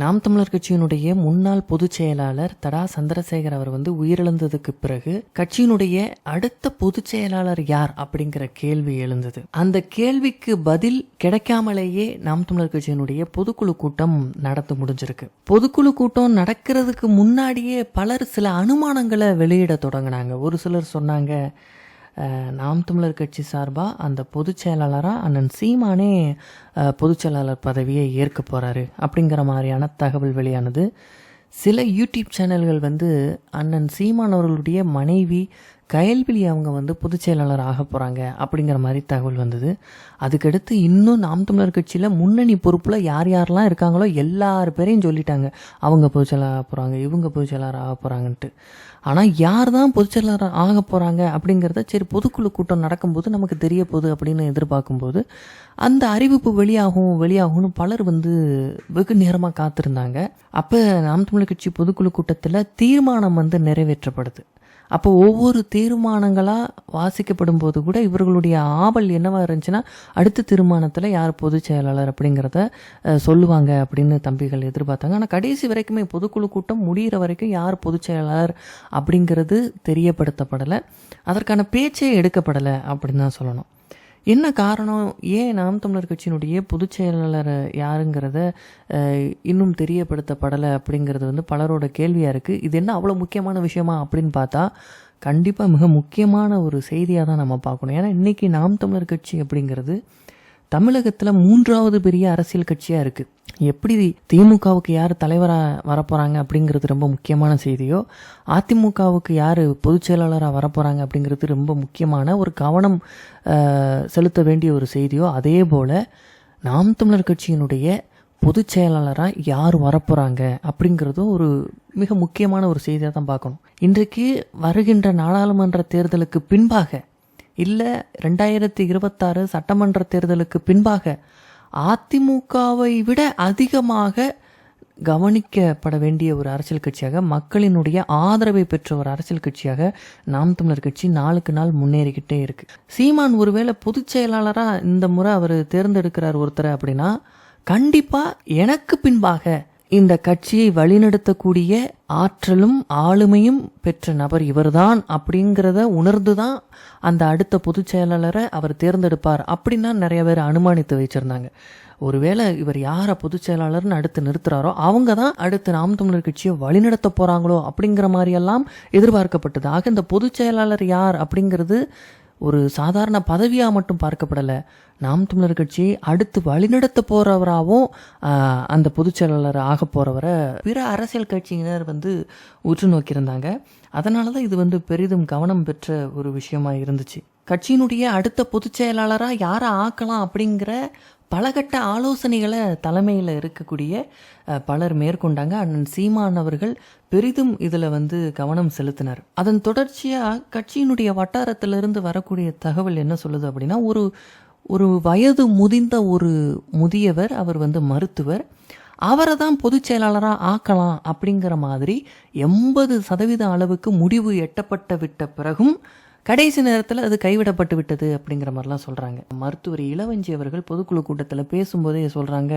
நாம் தமிழர் கட்சியினுடைய முன்னாள் பொதுச் செயலாளர் தடா சந்திரசேகர் அவர் வந்து உயிரிழந்ததுக்கு பிறகு கட்சியினுடைய அடுத்த பொதுச் செயலாளர் யார் அப்படிங்கிற கேள்வி எழுந்தது. அந்த கேள்விக்கு பதில் கிடைக்காமலேயே நாம் தமிழர் கட்சியினுடைய பொதுக்குழு கூட்டம் நடத்த முடிஞ்சிருக்கு. பொதுக்குழு கூட்டம் நடக்கிறதுக்கு முன்னாடியே பலர் சில அனுமானங்களை வெளியிட தொடங்கினாங்க. ஒரு சிலர் சொன்னாங்க நாம் தமிழர் கட்சி சார்பாக அந்த பொதுச் செயலாளராக அண்ணன் சீமானே பொதுச் செயலாளர் பதவியை ஏற்க போகிறாரு அப்படிங்கிற மாதிரியான தகவல் வெளியானது. சில யூடியூப் சேனல்கள் வந்து அண்ணன் சீமான் அவர்களுடைய மனைவி கயல்விழி அவங்க வந்து பொதுச் செயலாளர் ஆக போகிறாங்க அப்படிங்கிற மாதிரி தகவல் வந்தது. அதுக்கடுத்து இன்னும் நாம் தமிழர் கட்சியில் முன்னணி பொறுப்பில் யார் யாரெல்லாம் இருக்காங்களோ எல்லார் பேரையும் சொல்லிட்டாங்க. அவங்க பொதுச் செயலாளர் ஆக போகிறாங்க இவங்க பொதுச் செயலாளர் ஆக போகிறாங்கன்ட்டு ஆனால் யார் தான் பொதுச் செயலாளர் ஆக போகிறாங்க அப்படிங்கிறத சரி பொதுக்குழு கூட்டம் நடக்கும்போது நமக்கு தெரிய போகுது அப்படின்னு எதிர்பார்க்கும்போது அந்த அறிவிப்பு வெளியாகும் வெளியாகும்னு பலர் வந்து வெகு நேரமாக காத்திருந்தாங்க. அப்போ நாம் தமிழர் கட்சி பொதுக்குழு கூட்டத்தில் தீர்மானம் வந்து நிறைவேற்றப்படுது. அப்போ ஒவ்வொரு தீர்மானங்களாக வாசிக்கப்படும் போது கூட இவர்களுடைய ஆவல் என்னவாக இருந்துச்சுன்னா அடுத்த தீர்மானத்தில் யார் பொதுச் செயலாளர் அப்படிங்கிறத சொல்லுவாங்க அப்படின்னு தம்பிகள் எதிர்பார்த்தாங்க. ஆனால் கடைசி வரைக்குமே பொதுக்குழு கூட்டம் முடிகிற வரைக்கும் யார் பொதுச் செயலாளர் அப்படிங்கிறது தெரியப்படுத்தப்படலை. அதற்கான பேச்சே எடுக்கப்படலை அப்படின்னு தான் சொல்லணும். என்ன காரணம்? ஏன் நாம் தமிழர் கட்சியினுடைய பொதுச் செயலாளர் யாருங்கிறத இன்னும் தெரியப்படுத்தப்படலை அப்படிங்கிறது வந்து பலரோட கேள்வியாக இருக்குது இது என்ன அவ்வளோ முக்கியமான விஷயமா அப்படின்னு பார்த்தா கண்டிப்பாக மிக முக்கியமான ஒரு செய்தியாக தான் நம்ம பார்க்கணும். ஏன்னா இன்றைக்கி நாம் தமிழர் கட்சி அப்படிங்கிறது தமிழகத்தில் மூன்றாவது பெரிய அரசியல் கட்சியாக இருக்குது எப்படி திமுகவுக்கு யார் தலைவராக வரப்போகிறாங்க அப்படிங்கிறது ரொம்ப முக்கியமான செய்தியோ அதிமுகவுக்கு யார் பொதுச் செயலாளராக வரப்போகிறாங்க அப்படிங்கிறது ரொம்ப முக்கியமான ஒரு கவனம் செலுத்த வேண்டிய ஒரு செய்தியோ அதே போல் நாம் தமிழர் கட்சியினுடைய பொதுச் செயலாளராக யார் வரப்போகிறாங்க அப்படிங்கிறதும் ஒரு மிக முக்கியமான ஒரு செய்தியாக தான் பார்க்கணும். இன்றைக்கு வருகின்ற நாடாளுமன்ற தேர்தலுக்கு பின்பாக இல்லை ரெண்டாயிரத்தி இருபத்தாறு சட்டமன்ற தேர்தலுக்கு பின்பாக அதிமுகவை விட அதிகமாக கவனிக்கப்பட வேண்டிய ஒரு அரசியல் கட்சியாக மக்களினுடைய ஆதரவை பெற்ற ஒரு அரசியல் கட்சியாக நாம் தமிழர் கட்சி நாளுக்கு நாள் முன்னேறிக்கிட்டே இருக்கு. சீமான் ஒருவேளை பொதுச் செயலாளராக இந்த முறை அவர் தேர்ந்தெடுக்கிறார் ஒருத்தரை அப்படின்னா கண்டிப்பா எனக்கு பின்பாக இந்த கட்சியை வழிநடத்தக்கூடிய ஆற்றலும் ஆளுமையும் பெற்ற நபர் இவர்தான் அப்படிங்கிறத உணர்ந்து தான் அந்த அடுத்த பொதுச் செயலாளரை அவர் தேர்ந்தெடுப்பார் அப்படின்னு நிறைய பேர் அனுமானித்து வச்சிருந்தாங்க. ஒருவேளை இவர் யாரை பொதுச் செயலாளர்னு அடுத்து நிறுத்துறாரோ அவங்க தான் அடுத்து நாம் தமிழர் கட்சியை வழிநடத்த போறாங்களோ அப்படிங்கிற மாதிரியெல்லாம் எதிர்பார்க்கப்பட்டது. ஆக இந்த பொதுச் செயலாளர் யார் அப்படிங்கிறது ஒரு சாதாரண பதவியாக மட்டும் பார்க்கப்படலை. நாம் தமிழர் கட்சியை அடுத்து வழிநடத்த போகிறவராகவும் அந்த பொதுச் செயலாளர் ஆக போகிறவரை பிற அரசியல் கட்சியினர் வந்து உற்று நோக்கியிருந்தாங்க. அதனால தான் இது வந்து பெரிதும் கவனம் பெற்ற ஒரு விஷயமா இருந்துச்சு. கட்சியினுடைய அடுத்த பொதுச் செயலாளராக யாரை ஆக்கலாம் அப்படிங்கிற பலகட்ட ஆலோசனைகளை தலைமையில் இருக்கக்கூடிய பலர் மேற்கொண்டாங்க. அண்ணன் சீமான் அவர்கள் பெரிதும் இதில் வந்து கவனம் செலுத்தினார். அதன் தொடர்ச்சியாக கட்சியினுடைய வட்டாரத்திலிருந்து வரக்கூடிய தகவல் என்ன சொல்லுது அப்படின்னா ஒரு ஒரு வயது முதிர்ந்த ஒரு முதியவர் அவர் வந்து மருத்துவர். அவரை தான் பொதுச் செயலாளராக ஆக்கலாம் அப்படிங்கிற மாதிரி எண்பது சதவீத அளவுக்கு முடிவு எட்டப்பட்ட விட்ட பிறகும் கடைசி நேரத்தில் அது கைவிடப்பட்டு விட்டது அப்படிங்கிற மாதிரிலாம் சொல்கிறாங்க மருத்துவர் இளவஞ்சி அவர்கள் பொதுக்குழு கூட்டத்தில் பேசும்போதே சொல்கிறாங்க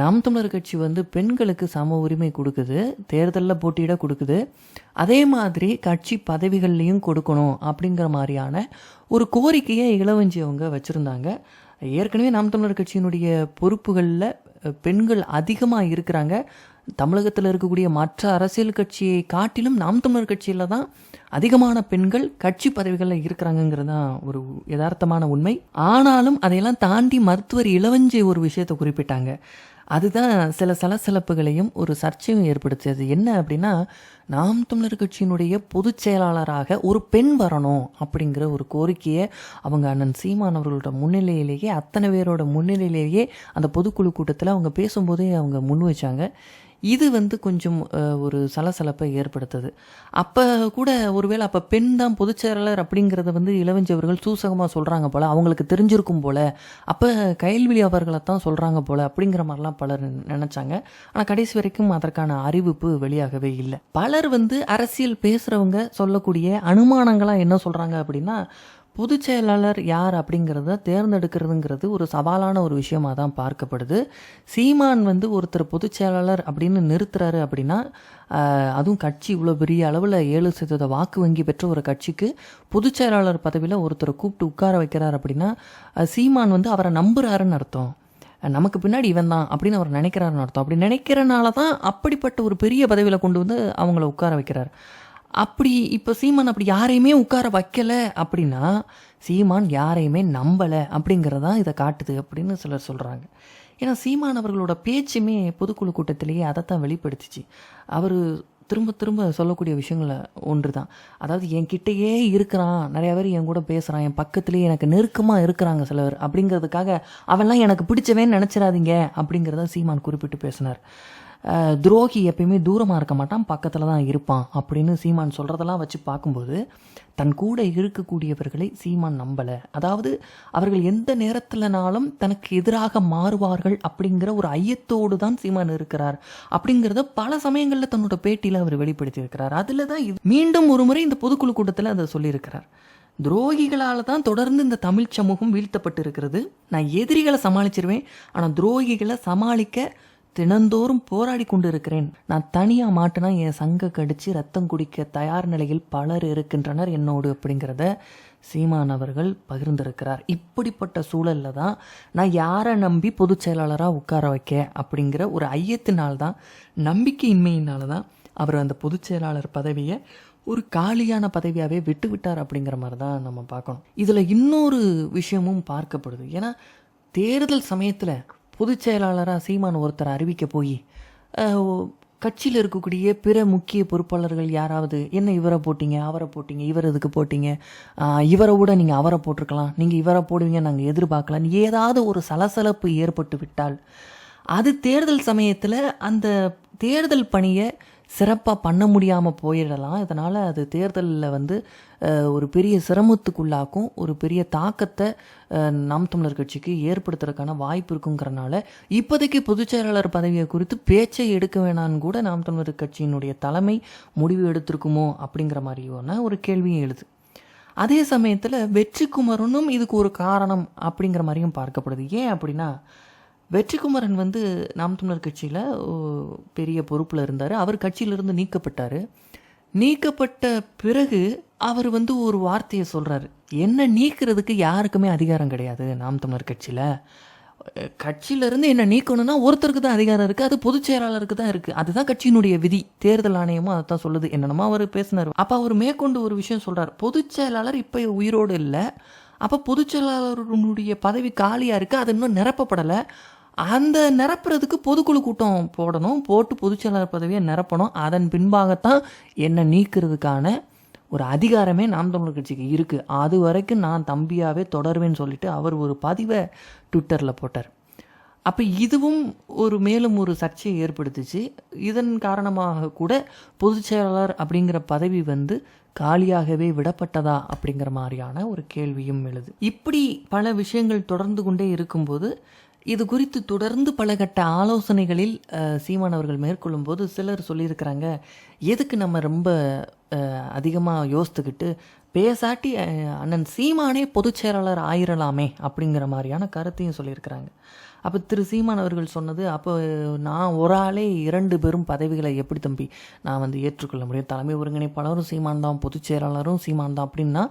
நாம் தமிழர் கட்சி வந்து பெண்களுக்கு சம உரிமை கொடுக்குது தேர்தலில் போட்டியிட கொடுக்குது. அதே மாதிரி கட்சி பதவிகள்லையும் கொடுக்கணும் அப்படிங்கிற மாதிரியான ஒரு கோரிக்கையை இளவஞ்சி அவங்க வச்சுருந்தாங்க. ஏற்கனவே நாம் தமிழர் கட்சியினுடைய பொறுப்புகளில் பெண்கள் அதிகமாக இருக்கிறாங்க. தமிழகத்தில் இருக்கக்கூடிய மற்ற அரசியல் கட்சியை காட்டிலும் நாம் தமிழர் கட்சியில் தான் அதிகமான பெண்கள் கட்சி பதவிகளில் இருக்கிறாங்கங்கிறது தான் ஒரு யதார்த்தமான உண்மை. ஆனாலும் அதையெல்லாம் தாண்டி மருத்துவர் இளவஞ்சி ஒரு விஷயத்தை குறிப்பிட்டாங்க. அதுதான் சில சலசலப்புகளையும் ஒரு சர்ச்சையும் ஏற்படுத்தியது. என்ன அப்படின்னா நாம் தமிழர் கட்சியினுடைய பொதுச் செயலாளராக ஒரு பெண் வரணும் அப்படிங்கிற ஒரு கோரிக்கையை அவங்க அண்ணன் சீமான் அவர்களோட முன்னிலையிலேயே அத்தனை பேரோட முன்னிலையிலேயே அந்த பொதுக்குழு கூட்டத்தில் அவங்க பேசும்போதே அவங்க முன் வச்சாங்க. இது வந்து கொஞ்சம் ஒரு சலசலப்பை ஏற்படுத்துது. அப்போ கூட ஒருவேளை அப்போ பெண் தான் பொதுச்செயலாளர் அப்படிங்கிறத வந்து இளவஞ்சவர்கள் சூசகமாக சொல்கிறாங்க போல் அவங்களுக்கு தெரிஞ்சிருக்கும் போல் அப்போ கைல்வெளி அவர்களை தான் சொல்கிறாங்க போல் அப்படிங்கிற மாதிரிலாம் பலர் நினச்சாங்க. ஆனால் கடைசி வரைக்கும் அதற்கான அறிவிப்பு வெளியாகவே இல்லை. பலர் வந்து அரசியல் பேசுகிறவங்க சொல்லக்கூடிய அனுமானங்களாக என்ன சொல்கிறாங்க அப்படின்னா பொதுச் செயலாளர் யார் அப்படிங்கிறத தேர்ந்தெடுக்கிறதுங்கிறது ஒரு சவாலான ஒரு விஷயமாக தான் பார்க்கப்படுது. சீமான் வந்து ஒருத்தர் பொதுச் செயலாளர் அப்படின்னு நிறுத்துறாரு அப்படின்னா அதுவும் கட்சி இவ்வளோ பெரிய அளவில் ஏழு சதவீத வாக்கு வங்கி பெற்ற ஒரு கட்சிக்கு பொதுச் செயலாளர் பதவியில் ஒருத்தரை கூப்பிட்டு உட்கார வைக்கிறார் அப்படின்னா சீமான் வந்து அவரை நம்புறாருன்னு அர்த்தம். நமக்கு பின்னாடி இவன் தான் அப்படின்னு அவர் நினைக்கிறாருன்னு அர்த்தம். அப்படி நினைக்கிறனால தான் அப்படிப்பட்ட ஒரு பெரிய பதவியில் கொண்டு வந்து அவங்கள உட்கார வைக்கிறார். அப்படி இப்போ சீமான் அப்படி யாரையுமே உட்கார வைக்கல அப்படின்னா சீமான் யாரையுமே நம்பலை அப்படிங்கிறதான் இதை காட்டுது அப்படின்னு சிலர் சொல்கிறாங்க ஏன்னா சீமான் அவர்களோட பேச்சுமே பொதுக்குழு கூட்டத்திலேயே அதைத்தான் வெளிப்படுத்திச்சு. அவர் திரும்ப திரும்ப சொல்லக்கூடிய விஷயங்கள ஒன்று தான் அதாவது என் கிட்டேயே இருக்கிறான் நிறையா பேர் என் கூட பேசுகிறான் என் பக்கத்துலேயே எனக்கு நெருக்கமாக இருக்கிறாங்க சிலர் அப்படிங்கிறதுக்காக அவெல்லாம் எனக்கு பிடிச்சவேன்னு நினச்சிடாதீங்க அப்படிங்கிறத சீமான் குறிப்பிட்டு பேசினார். துரோகி எப்பயுமே தூரமாக இருக்க மாட்டான் பக்கத்தில் தான் இருப்பான் அப்படின்னு சீமான் சொல்கிறதெல்லாம் வச்சு பார்க்கும்போது தன் கூட இருக்கக்கூடியவர்களை சீமான் நம்பலை. அதாவது அவர்கள் எந்த நேரத்தில்னாலும் தனக்கு எதிராக மாறுவார்கள் அப்படிங்கிற ஒரு ஐயத்தோடு தான் சீமான் இருக்கிறார் அப்படிங்கிறத பல சமயங்களில் தன்னோட பேட்டியில் அவர் வெளிப்படுத்தியிருக்கிறார் அதில் தான் இது மீண்டும் ஒரு முறை இந்த பொதுக்குழு கூட்டத்தில் அதை சொல்லியிருக்கிறார். துரோகிகளால் தான் தொடர்ந்து இந்த தமிழ் சமூகம் வீழ்த்தப்பட்டு இருக்கிறது நான் எதிரிகளை சமாளிச்சிருவேன் ஆனால் துரோகிகளை சமாளிக்க தினந்தோறும் போராடி கொண்டு இருக்கிறேன் நான் தனியாக மாட்டினா என் சங்க கடிச்சு ரத்தம் குடிக்க தயார் நிலையில் பலர் இருக்கின்றனர் என்னோடு அப்படிங்கிறத சீமான் அவர்கள் பகிர்ந்திருக்கிறார். இப்படிப்பட்ட சூழல்ல தான் நான் யாரை நம்பி பொதுச் செயலாளராக உட்கார வைக்க அப்படிங்கிற ஒரு ஐயத்தினால்தான் நம்பிக்கையின்மையினால தான் அவர் அந்த பொதுச் செயலாளர் பதவியை ஒரு காலியான பதவியாகவே விட்டு விட்டார் அப்படிங்கிற மாதிரி தான் நம்ம பார்க்கணும். இதில் இன்னொரு விஷயமும் பார்க்கப்படுது. ஏன்னா தேர்தல் சமயத்தில் பொதுச் செயலாளராக சீமான் ஒருத்தர் அறிவிக்க போய் கட்சியில் இருக்கக்கூடிய பிற முக்கிய பொறுப்பாளர்கள் யாராவது என்ன இவரை போட்டீங்க? அவரை போட்டீங்க? இவர் இதுக்கு போட்டீங்க? இவரை விட நீங்கள் அவரை போட்டிருக்கலாம். நீங்கள் இவரை போடுவீங்க நாங்கள் எதிர்பார்க்கலாம். ஏதாவது ஒரு சலசலப்பு ஏற்பட்டு விட்டால் அது தேர்தல் சமயத்தில் அந்த தேர்தல் பணியை சிறப்பாக பண்ண முடியாமல் போயிடலாம். இதனால் அது தேர்தலில் வந்து ஒரு பெரிய சிரமத்துக்குள்ளாக்கும் ஒரு பெரிய தாக்கத்தை நாம் தமிழர் கட்சிக்கு ஏற்படுத்துறதுக்கான வாய்ப்பு இருக்குங்கிறனால இப்போதைக்கு பொதுச் செயலாளர் பதவியை குறித்து பேச்சை எடுக்க வேணான்னு கூட நாம் தமிழர் கட்சியினுடைய தலைமை முடிவு எடுத்திருக்குமோ அப்படிங்கிற மாதிரியான ஒரு கேள்வியும் எழுது. அதே சமயத்தில் வெற்றிக்குமரனும் இதுக்கு ஒரு காரணம் அப்படிங்கிற மாதிரியும் பார்க்கப்படுது. ஏன் அப்படின்னா வெற்றிக்குமரன் வந்து நாம் தமிழர் கட்சியில் பெரிய பொறுப்பில் இருந்தார். அவர் கட்சியிலிருந்து நீக்கப்பட்டார். நீக்கப்பட்ட பிறகு அவர் வந்து ஒரு வார்த்தையை சொல்கிறாரு என்ன நீக்கிறதுக்கு யாருக்குமே அதிகாரம் கிடையாது நாம் தமிழர் கட்சியில். கட்சியிலேருந்து என்ன நீக்கணும்னா ஒருத்தருக்கு தான் அதிகாரம் இருக்குது அது பொதுச் செயலாளருக்கு தான் இருக்குது அதுதான் கட்சியினுடைய விதி. தேர்தல் ஆணையமும் அதை தான் சொல்லுது. என்னென்னமோ அவர் பேசினார். அப்போ அவர் மேற்கொண்டு ஒரு விஷயம் சொல்கிறார் பொதுச் செயலாளர் இப்போ உயிரோடு இல்லை. அப்போ பொதுச் செயலாளருடைய பதவி காலியாக இருக்குது அது இன்னும் நிரப்பப்படலை. அந்த நிரப்புறதுக்கு பொதுக்குழு கூட்டம் போடணும். போட்டு பொதுச்செயலாளர் பதவியை நிரப்பணும். அதன் பின்பாகத்தான் என்னை நீக்கிறதுக்கான ஒரு அதிகாரமே நாம் தமிழர் கட்சிக்கு இருக்குது அது வரைக்கும் நான் தம்பியாகவே தொடருவேன்னு சொல்லிட்டு அவர் ஒரு பதிவை ட்விட்டரில் போட்டார். அப்போ இதுவும் ஒரு மேலும் ஒரு சர்ச்சையை ஏற்படுத்துச்சு. இதன் காரணமாக கூட பொதுச் செயலாளர் அப்படிங்கிற பதவி வந்து காலியாகவே விடப்பட்டதா அப்படிங்கிற மாதிரியான ஒரு கேள்வியும் எழுது. இப்படி பல விஷயங்கள் தொடர்ந்து கொண்டே இருக்கும்போது இது குறித்து தொடர்ந்து பல கட்ட ஆலோசனைகளில் சீமான் அவர்கள் மேற்கொள்ளும் போது சிலர் சொல்லியிருக்கிறாங்க எதுக்கு நம்ம ரொம்ப அதிகமாக யோசித்துக்கிட்டு பேசாட்டி அண்ணன் சீமானே பொதுச் செயலாளர் ஆயிரலாமே அப்படிங்கிற மாதிரியான கருத்தையும் சொல்லியிருக்கிறாங்க. அப்போ திரு சீமான் அவர்கள் சொன்னது அப்போ நான் ஒரு ஆளே இரண்டு பெரும் பதவிகளை எப்படி தம்பி நான் வந்து ஏற்றுக்கொள்ள முடியும்? தலைமை ஒருங்கிணைப்பாளரும் சீமான் தான் பொதுச் செயலாளரும் சீமான் தான் அப்படின்னா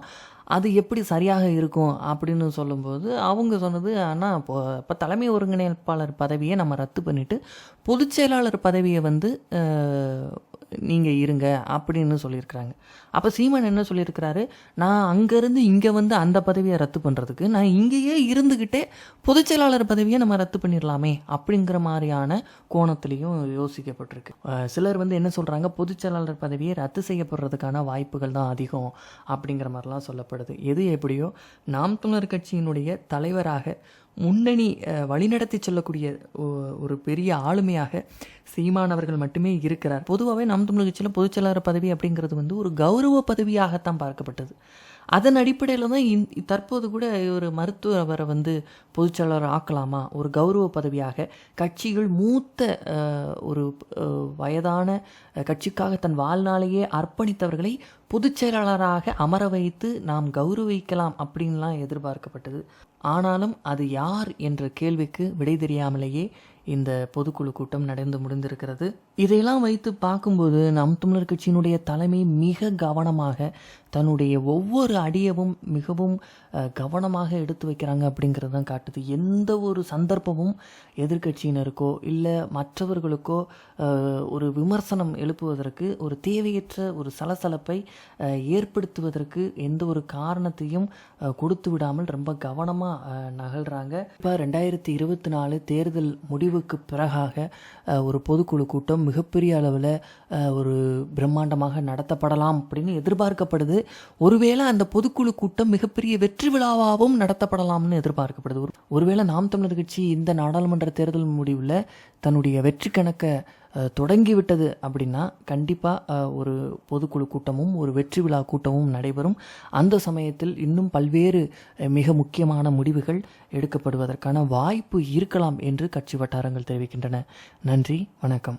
அது எப்படி சரியாக இருக்கும் அப்படின்னு சொல்லும்போது அவங்க சொன்னது ஆனால் இப்போ இப்போ தலைமை ஒருங்கிணைப்பாளர் பதவியை நம்ம ரத்து பண்ணிவிட்டு பொதுச் செயலாளர் பதவியை வந்து நீங்கள் இருங்க அப்படின்னு சொல்லியிருக்கிறாங்க. அப்போ சீமான் என்ன சொல்லியிருக்கிறாரு? நான் அங்கேருந்து இங்கே வந்து அந்த பதவியை ரத்து பண்ணுறதுக்கு நான் இங்கேயே இருந்துக்கிட்டே பொதுச் செயலாளர் பதவியை நம்ம ரத்து பண்ணிடலாமே அப்படிங்கிற மாதிரியான கோணத்துலேயும் யோசிக்கப்பட்டிருக்கு. சிலர் வந்து என்ன சொல்கிறாங்க பொதுச் செயலாளர் பதவியை ரத்து செய்யப்படுறதுக்கான வாய்ப்புகள் தான் அதிகம் அப்படிங்கிற மாதிரிலாம் சொல்லப்படுது. எது எப்படியோ நாம் தமிழர் கட்சியினுடைய தலைவராக முன்னணி வழிநடத்தி செல்லக்கூடிய ஒரு பெரிய ஆளுமையாக சீமானவர்கள் மட்டுமே இருக்கிறார். பொதுவாகவே நாம் தமிழக கட்சியில் பொதுச் பதவி அப்படிங்கிறது வந்து ஒரு கௌரவ பதவியாகத்தான் பார்க்கப்பட்டது. அதன் அடிப்படையில் தான் இந் தற்போது கூட ஒரு மருத்துவரை வந்து பொதுச்செயலாளர் ஆக்கலாமா? ஒரு கௌரவ பதவியாக கட்சிகள் மூத்த ஒரு வயதான கட்சிக்காக தன் வாழ்நாளையே அர்ப்பணித்தவர்களை பொதுச் செயலாளராக அமர வைத்து நாம் கௌரவிக்கலாம் அப்படின்லாம் எதிர்பார்க்கப்பட்டது. ஆனாலும் அது யார் என்ற கேள்விக்கு விடை தெரியாமலேயே இந்த பொதுக்குழு கூட்டம் நடந்து முடிந்திருக்கிறது. இதையெல்லாம் வைத்து பார்க்கும்போது நம் தமிழர் கட்சியினுடைய தலைமை மிக கவனமாக தன்னுடைய ஒவ்வொரு அடியவும் மிகவும் கவனமாக எடுத்து வைக்கிறாங்க அப்படிங்கிறது தான் காட்டுது. எந்த ஒரு சந்தர்ப்பமும் எதிர்க்கட்சியினருக்கோ இல்லை மற்றவர்களுக்கோ ஒரு விமர்சனம் எழுப்புவதற்கு ஒரு தேவையற்ற ஒரு சலசலப்பை ஏற்படுத்துவதற்கு எந்த ஒரு காரணத்தையும் கொடுத்து விடாமல் ரொம்ப கவனமாக நகழ்கிறாங்க இப்போ ரெண்டாயிரத்தி இருபத்தி நாலு தேர்தல் முடிவுக்கு பிறகாக ஒரு பொதுக்குழு கூட்டம் மிகப்பெரிய அளவில் ஒரு பிரம்மாண்டமாக நடத்தப்படலாம் அப்படின்னு எதிர்பார்க்கப்படுது. ஒருவேளை அந்த பொதுக்குழு கூட்டம் மிகப்பெரிய வெற்றி விழாவாகவும் நடத்தப்படலாம்னு எதிர்பார்க்கப்படுது. ஒரு- ஒருவேளை நாம் தமிழர் கட்சி இந்த நாடாளுமன்ற தேர்தல் முடிவில் தன்னுடைய வெற்றி கணக்கை தொடங்கிவிட்டது அப்படின்னா கண்டிப்பாக ஒரு பொதுக்குழு கூட்டமும் ஒரு வெற்றி விழா கூட்டமும் நடைபெறும். அந்த சமயத்தில் இன்னும் பல்வேறு மிக முக்கியமான முடிவுகள் எடுக்கப்படுவதற்கான வாய்ப்பு இருக்கலாம் என்று கட்சி வட்டாரங்கள் தெரிவிக்கின்றன. நன்றி வணக்கம்.